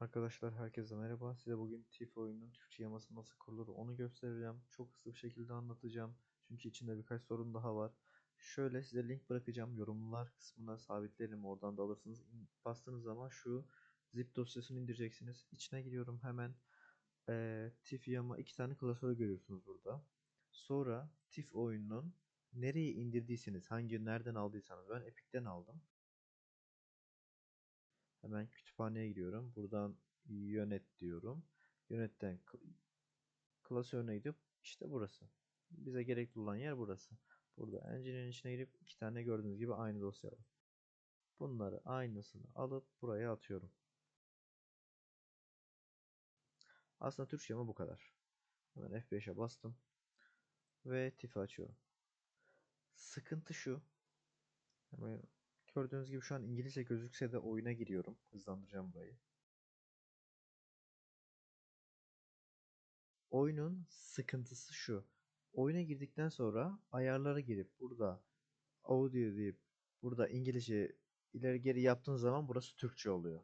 Arkadaşlar herkese merhaba. Size bugün TIF oyunun Türkçe yaması nasıl kurulur onu göstereceğim. Çok hızlı bir şekilde anlatacağım. Çünkü içinde birkaç sorun daha var. Şöyle size link bırakacağım. Yorumlar kısmına sabitlerim. Oradan da alırsınız. Bastığınız zaman şu zip dosyasını indireceksiniz. İçine giriyorum hemen. Ee, TIF yama iki tane klasörü görüyorsunuz burada. Sonra TIF oyununun nereye indirdiyseniz, hangi nereden aldıysanız ben Epic'ten aldım. Hemen kütüphaneye giriyorum. Buradan yönet diyorum. Yönetten klasörüne gidip işte burası. Bize gerekli olan yer burası. Burada engine'in içine girip iki tane gördüğünüz gibi aynı dosya var. Bunları aynısını alıp buraya atıyorum. Aslında Türkçe ama bu kadar. Hemen F5'e bastım. Ve TIF'i açıyorum. Sıkıntı şu. Hemen gördüğünüz gibi şu an İngilizce gözükse de oyuna giriyorum. Hızlandıracağım burayı. Oyunun sıkıntısı şu. Oyuna girdikten sonra ayarlara girip burada audio deyip burada İngilizce ileri geri yaptığınız zaman burası Türkçe oluyor.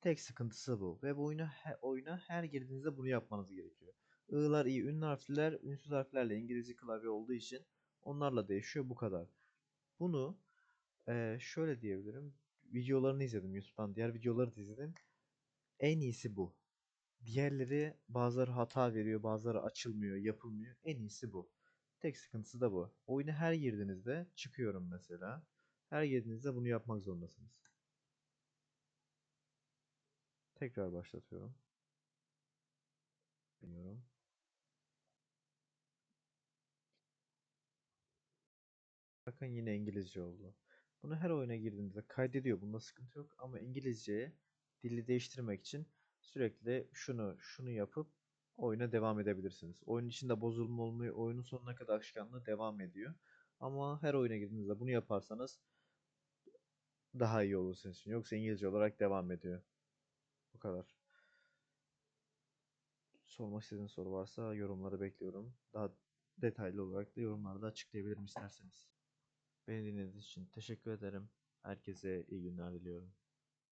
Tek sıkıntısı bu. Ve bu oyuna, he- oyuna her girdiğinizde bunu yapmanız gerekiyor. I'lar iyi, ünlü harfler, ünsüz harflerle İngilizce klavye olduğu için onlarla değişiyor bu kadar. Bunu eee, şöyle diyebilirim. Videolarını izledim YouTube'dan. Diğer videoları da izledim. En iyisi bu. Diğerleri bazıları hata veriyor, bazıları açılmıyor, yapılmıyor. En iyisi bu. Tek sıkıntısı da bu. Oyuna her girdiğinizde çıkıyorum mesela. Her girdiğinizde bunu yapmak zorundasınız. Tekrar başlatıyorum. Bilmiyorum. Bakın yine İngilizce oldu. Bunu her oyuna girdiğinizde kaydediyor. Bunda sıkıntı yok. Ama İngilizceye dili değiştirmek için sürekli şunu şunu yapıp oyuna devam edebilirsiniz. Oyun içinde bozulma olmuyor. Oyunun sonuna kadar akışkanlığı devam ediyor. Ama her oyuna girdiğinizde bunu yaparsanız daha iyi olur sizin için. Yoksa İngilizce olarak devam ediyor. Bu kadar. Sormak istediğiniz soru varsa yorumları bekliyorum. Daha detaylı olarak da yorumlarda açıklayabilirim isterseniz. Beni dinlediğiniz için teşekkür ederim. Herkese iyi günler diliyorum.